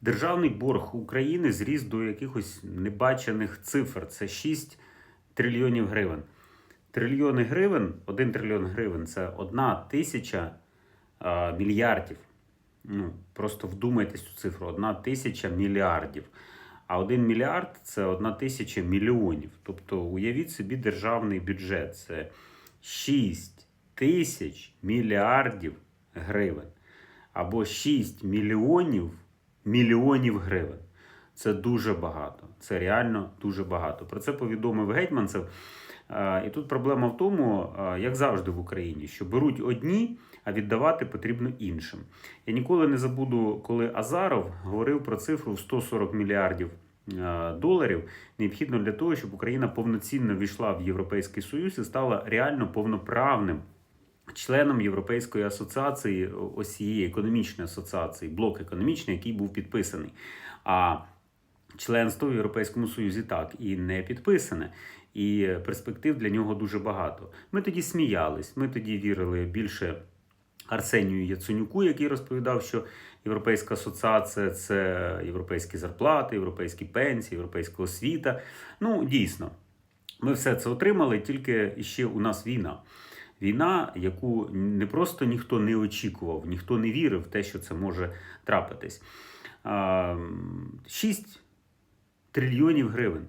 Державний борг України зріс до якихось небачених цифр. Це 6 трильйонів гривень. Трильйони гривень, 1 трильйон гривень це одна тисяча а, мільярдів. Ну, просто вдумайтесь у цифру: одна тисяча мільярдів. А один мільярд це одна тисяча мільйонів. Тобто, уявіть собі державний бюджет. Це 6 тисяч мільярдів гривень. Або 6 мільйонів мільйонів гривень. Це дуже багато. Це реально дуже багато. Про це повідомив Гетьманцев. Е, І тут проблема в тому, е, як завжди в Україні, що беруть одні, а віддавати потрібно іншим. Я ніколи не забуду, коли Азаров говорив про цифру в 140 мільярдів е, доларів, необхідно для того, щоб Україна повноцінно війшла в Європейський Союз і стала реально повноправним членом Європейської асоціації, ось цієї економічної асоціації, блок економічний, який був підписаний. А членство в Європейському Союзі так і не підписане. І перспектив для нього дуже багато. Ми тоді сміялись, ми тоді вірили більше Арсенію Яценюку, який розповідав, що Європейська асоціація це європейські зарплати, європейські пенсії, європейська освіта. Ну, дійсно, ми все це отримали, тільки ще у нас війна. Війна, яку не просто ніхто не очікував, ніхто не вірив в те, що це може трапитись. 6 трильйонів гривень.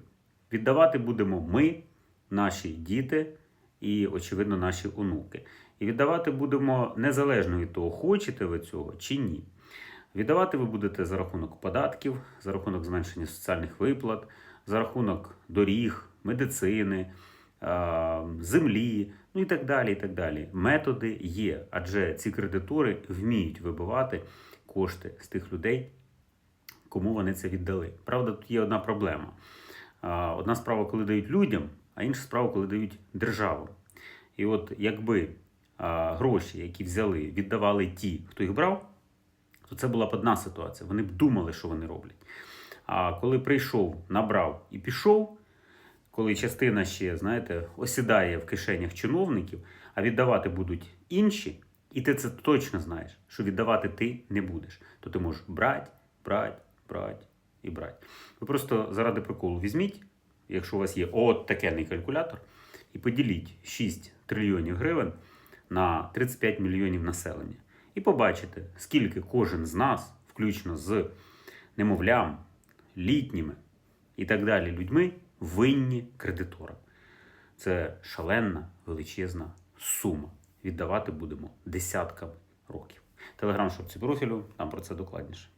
Віддавати будемо ми, наші діти і, очевидно, наші онуки. І віддавати будемо незалежно від того, хочете ви цього чи ні. Віддавати ви будете за рахунок податків, за рахунок зменшення соціальних виплат, за рахунок доріг, медицини, землі, ну і так далі. і так далі. Методи є, адже ці кредитори вміють вибивати кошти з тих людей, кому вони це віддали. Правда, тут є одна проблема. Одна справа, коли дають людям, а інша справа, коли дають державам. І от якби гроші, які взяли, віддавали ті, хто їх брав, то це була б одна ситуація. Вони б думали, що вони роблять. А коли прийшов, набрав і пішов, коли частина ще, знаєте, осідає в кишенях чиновників, а віддавати будуть інші, і ти це точно знаєш, що віддавати ти не будеш, то ти можеш брати, брати, брати і брати. Ви просто заради приколу візьміть, якщо у вас є от такенний калькулятор, і поділіть 6 трильйонів гривень на 35 мільйонів населення. І побачите, скільки кожен з нас, включно з немовлям, літніми і так далі людьми, винні кредиторам. Це шаленна, величезна сума. Віддавати будемо десятками років. Телеграм шопці профілю, там про це докладніше.